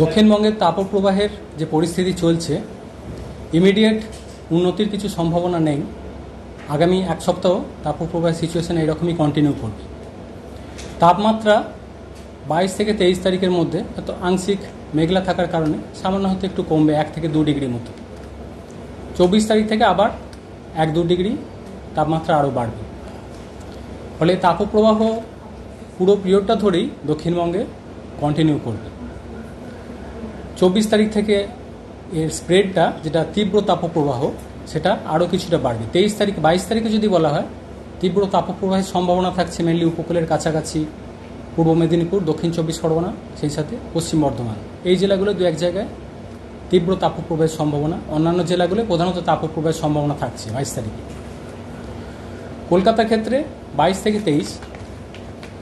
দক্ষিণবঙ্গের তাপপ্রবাহের যে পরিস্থিতি চলছে ইমিডিয়েট উন্নতির কিছু সম্ভাবনা নেই। আগামী এক সপ্তাহ তাপপ্রবাহের সিচুয়েশন এইরকমই কন্টিনিউ করবে। তাপমাত্রা বাইশ থেকে তেইশ তারিখের মধ্যে হয়তো আংশিক মেঘলা থাকার কারণে সামান্য হয়তো একটু কমবে, এক থেকে দু ডিগ্রি মতো। চব্বিশ তারিখ থেকে আবার এক দু ডিগ্রি তাপমাত্রা আরও বাড়বে। ফলে তাপপ্রবাহ পুরো পিরিয়ডটা ধরেই দক্ষিণবঙ্গে কন্টিনিউ করবে। চব্বিশ তারিখ থেকে এর স্প্রেডটা যেটা তীব্র তাপপ্রবাহ, সেটা আরও কিছুটা বাড়বে। তেইশ তারিখ, বাইশ তারিখে যদি বলা হয়, তীব্র তাপপ্রবাহের সম্ভাবনা থাকছে মেনলি উপকূলের কাছাকাছি, পূর্ব মেদিনীপুর, দক্ষিণ চব্বিশ পরগনা, সেই সাথে পশ্চিম বর্ধমান। এই জেলাগুলো দু এক জায়গায় তীব্র তাপপ্রবাহের সম্ভাবনা। অন্যান্য জেলাগুলো প্রধানত তাপপ্রবাহের সম্ভাবনা থাকছে বাইশ তারিখে। কলকাতার ক্ষেত্রে বাইশ থেকে তেইশ,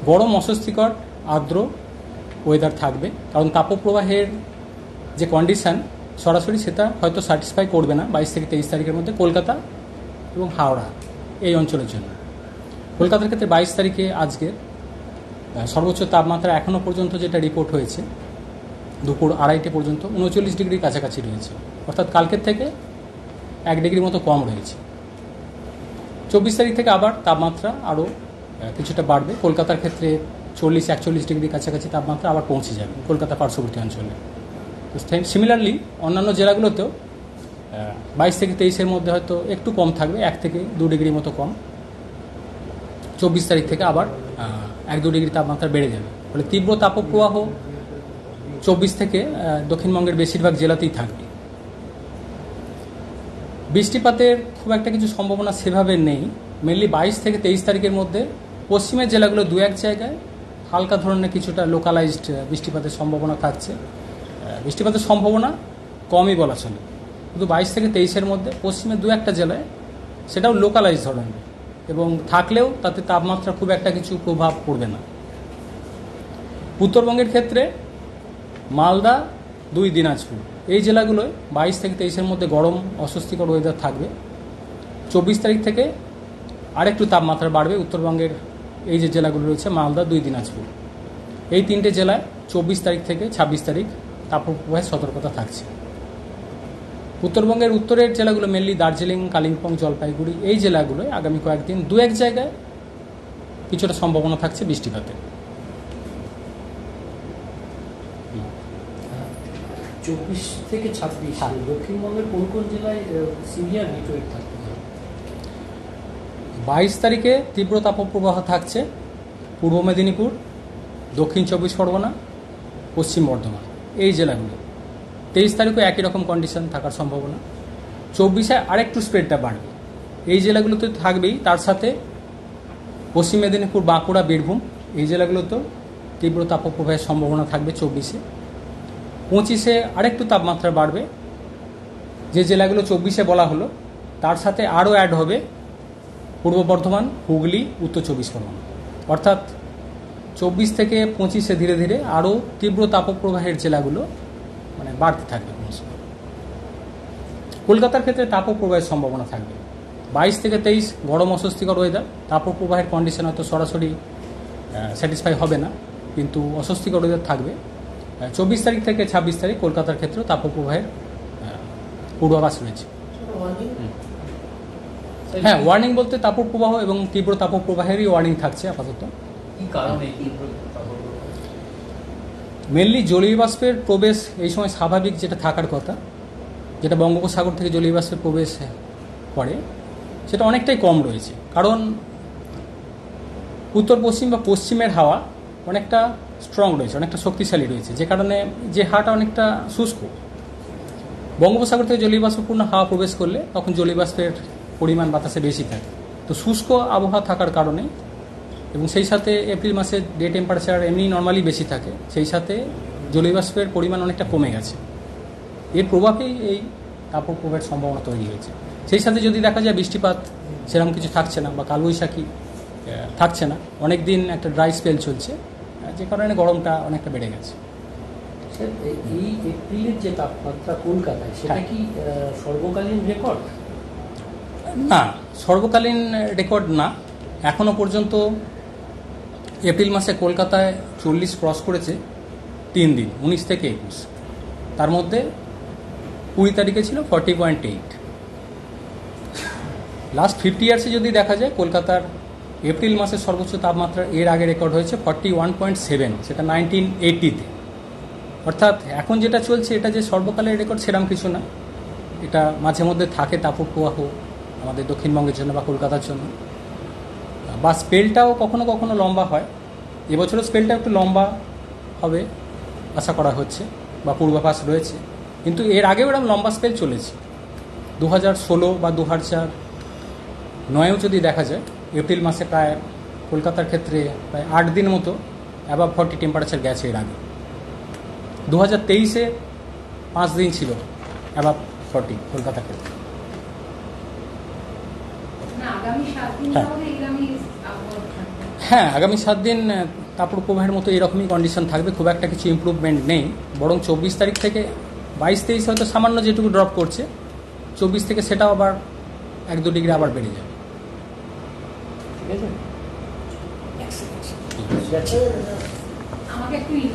গরম, অস্বস্তিকর, আর্দ্র ওয়েদার থাকবে। কারণ তাপপ্রবাহের যে কন্ডিশন সরাসরি সেটা হয়তো স্যাটিসফাই করবে না বাইশ থেকে তেইশ তারিখের মধ্যে কলকাতা এবং হাওড়া এই অঞ্চলের জন্য। কলকাতার ক্ষেত্রে বাইশ তারিখে আজকে সর্বোচ্চ তাপমাত্রা এখনও পর্যন্ত যেটা রিপোর্ট হয়েছে, দুপুর আড়াইটে পর্যন্ত উনচল্লিশ ডিগ্রির কাছাকাছি রয়েছে। অর্থাৎ কালকের থেকে এক ডিগ্রি মতো কম রয়েছে। চব্বিশ তারিখ থেকে আবার তাপমাত্রা আরও কিছুটা বাড়বে। কলকাতার ক্ষেত্রে চল্লিশ, একচল্লিশ ডিগ্রি কাছাকাছি তাপমাত্রা আবার পৌঁছে যাবে কলকাতা পার্শ্ববর্তী অঞ্চলে। তো সিমিলারলি অন্যান্য জেলাগুলোতেও বাইশ থেকে তেইশের মধ্যে হয়তো একটু কম থাকবে, এক থেকে দু ডিগ্রি মতো কম। চব্বিশ তারিখ থেকে আবার এক দু ডিগ্রি তাপমাত্রা বেড়ে যাবে। ফলে তীব্র তাপপ্রবাহ চব্বিশ থেকে দক্ষিণবঙ্গের বেশিরভাগ জেলাতেই থাকবে। বৃষ্টিপাতের খুব একটা কিছু সম্ভাবনা সেভাবে নেই। মেনলি বাইশ থেকে তেইশ তারিখের মধ্যে পশ্চিমের জেলাগুলো দু এক জায়গায় হালকা ধরনের কিছুটা লোকালাইজড বৃষ্টিপাতের সম্ভাবনা থাকছে। বৃষ্টিপাতের সম্ভাবনা কমই বলা চলে। কিন্তু বাইশ থেকে তেইশের মধ্যে পশ্চিমে দু একটা জেলায় সেটাও লোকালাইজ ধরনের এবং থাকলেও তাতে তাপমাত্রা খুব একটা কিছু প্রভাব পড়বে না। উত্তরবঙ্গের ক্ষেত্রে মালদা, দুই দিনাজপুর। এই জেলাগুলোয় বাইশ থেকে তেইশের মধ্যে গরম, অস্বস্তিকর ওয়েদার থাকবে। চব্বিশ তারিখ থেকে আরেকটু তাপমাত্রা বাড়বে উত্তরবঙ্গের এই যে জেলাগুলো রয়েছে মালদা দুই দিনাজপুর। এই তিনটে জেলায় চব্বিশ তারিখ থেকে ছাব্বিশ তারিখ তাপপ্রবাহের সতর্কতা থাকছে। উত্তরবঙ্গের উত্তরের জেলাগুলো মেনলি দার্জিলিং কালিম্পং জলপাইগুড়ি এই জেলাগুলোয় আগামী কয়েকদিন দু এক জায়গায় কিছুটা সম্ভাবনা থাকছে বৃষ্টিপাতের। চব্বিশ থেকে ছাব্বিশ হ্যাঁ। দক্ষিণবঙ্গের কোন কোন জেলায় সিভিয়ার হিটওয়েভ পারে বাইশ তারিখে তীব্র তাপপ্রবাহ থাকছে পূর্ব মেদিনীপুর, দক্ষিণ চব্বিশ পরগনা, পশ্চিম বর্ধমান, এই জেলাগুলো। তেইশ তারিখও একই রকম কন্ডিশন থাকার সম্ভাবনা। চব্বিশে আরেকটু স্প্রেডটা বাড়বে। এই জেলাগুলোতে থাকবেই, তার সাথে পশ্চিম মেদিনীপুর, বাঁকুড়া, বীরভূম, এই জেলাগুলোতেও তীব্র তাপপ্রবাহের সম্ভাবনা থাকবে চব্বিশে। পঁচিশে আরেকটু তাপমাত্রা বাড়বে। যে জেলাগুলো চব্বিশে বলা হলো, তার সাথে আরও অ্যাড হবে পূর্ব বর্ধমান, হুগলি, উত্তর চব্বিশ পরগনা। অর্থাৎ চব্বিশ থেকে পঁচিশে ধীরে ধীরে আরও তীব্র তাপপ্রবাহের জেলাগুলো মানে বাড়তে থাকবে কলকাতার ক্ষেত্রে তাপপ্রবাহের সম্ভাবনা থাকবে। বাইশ থেকে তেইশ গরম অস্বস্তিকর ওয়েদার তাপপ্রবাহের কন্ডিশন হয়তো সরাসরি স্যাটিসফাই হবে না, কিন্তু অস্বস্তিকর ওয়েদার থাকবে। চব্বিশ তারিখ থেকে ছাব্বিশ তারিখ কলকাতার ক্ষেত্রেও তাপপ্রবাহের পূর্বাভাস রয়েছে। হ্যাঁ ওয়ার্নিং বলতে তাপপ্রবাহ এবং তীব্র তাপপ্রবাহেরই ওয়ার্নিং থাকছে আপাতত। কারণে মেনলি জলীয় বাষ্পের প্রবেশ এই সময় স্বাভাবিক যেটা থাকার কথা যেটা বঙ্গোপসাগর থেকে জলীয় বাষ্পের প্রবেশ করে সেটা অনেকটাই কম রয়েছে। কারণ উত্তর পশ্চিম বা পশ্চিমের হাওয়া অনেকটা স্ট্রং রয়েছে অনেকটা শক্তিশালী রয়েছে যে কারণে যে হাওয়াটা অনেকটা শুষ্ক। বঙ্গোপসাগর থেকে জলীয় বাষ্পপূর্ণ হাওয়া প্রবেশ করলে তখন জলীয় বাষ্পের পরিমাণ বাতাসে বেশি থাকে। তো শুষ্ক আবহাওয়া থাকার কারণে এবং সেই সাথে এপ্রিল মাসে ডে টেম্পারেচার এমনি নর্মালি বেশি থাকে সেই সাথে জলীয়বাষ্পের পরিমাণ অনেকটা কমে গেছে। এর প্রভাবেই এই তাপপ্রবাহের সম্ভাবনা তৈরি হয়েছে। সেই সাথে যদি দেখা যায় বৃষ্টিপাত সেরকম কিছু থাকছে না বা কালবৈশাখী থাকছে না অনেক দিন একটা ড্রাই স্পেল চলছে যে কারণে গরমটা অনেকটা বেড়ে গেছে। এই এপ্রিলের যে তাপমাত্রা কলকাতায় সেটা হ্যাঁ। কি সর্বকালীন রেকর্ড না সর্বকালীন রেকর্ড না। এখনও পর্যন্ত এপ্রিল মাসে কলকাতায় চল্লিশ ক্রস করেছে তিন দিন, উনিশ থেকে একুশ। তার মধ্যে কুড়ি তারিখে ছিল forty point eight last fifty ইয়ার্সে যদি দেখা যায়, কলকাতার এপ্রিল মাসের সর্বোচ্চ তাপমাত্রা এর আগে রেকর্ড হয়েছে ফর্টি ওয়ান পয়েন্ট সেভেন সেটা নাইনটিন এইটিতে অর্থাৎ এখন যেটা চলছে, এটা যে সর্বকালের রেকর্ড সেরকম কিছু না। এটা মাঝে মধ্যে থাকে তাপপ্রবাহ আমাদের দক্ষিণবঙ্গের জন্য বা কলকাতার জন্য। বা স্পেলটাও কখনো কখনো লম্বা হয়। এবছরও স্পেলটা একটু লম্বা হবে, আশা করা হচ্ছে, বা পূর্বাভাস রয়েছে। কিন্তু এর আগেও এরকম লম্বা স্পেল চলেছে। দু হাজার ষোলো বা দু হাজার নয়েও যদি দেখা যায়, এপ্রিল মাসে প্রায় কলকাতার ক্ষেত্রে প্রায় আট দিন মতো অ্যাবাভ ফর্টি টেম্পারেচার গেছে এর আগে। দু হাজার তেইশে পাঁচ দিন ছিল অ্যাবাভ ফর্টি কলকাতার ক্ষেত্রে। হ্যাঁ। তাহলে এরকমই আবহাওয়া থাকবে। হ্যাঁ আগামী সাত দিন তাপপ্রবাহের মতো এরকমই কন্ডিশন থাকবে খুব একটা কিছু ইম্প্রুভমেন্ট নেই। বরং চব্বিশ তারিখ থেকে বাইশ তেইশ হয়তো সামান্য যেটুকু ড্রপ করছে চব্বিশ থেকে সেটাও আবার এক দু ডিগ্রি আবার বেড়ে যাবে। ঠিক আছে? আমাকে একটু ইংলিশ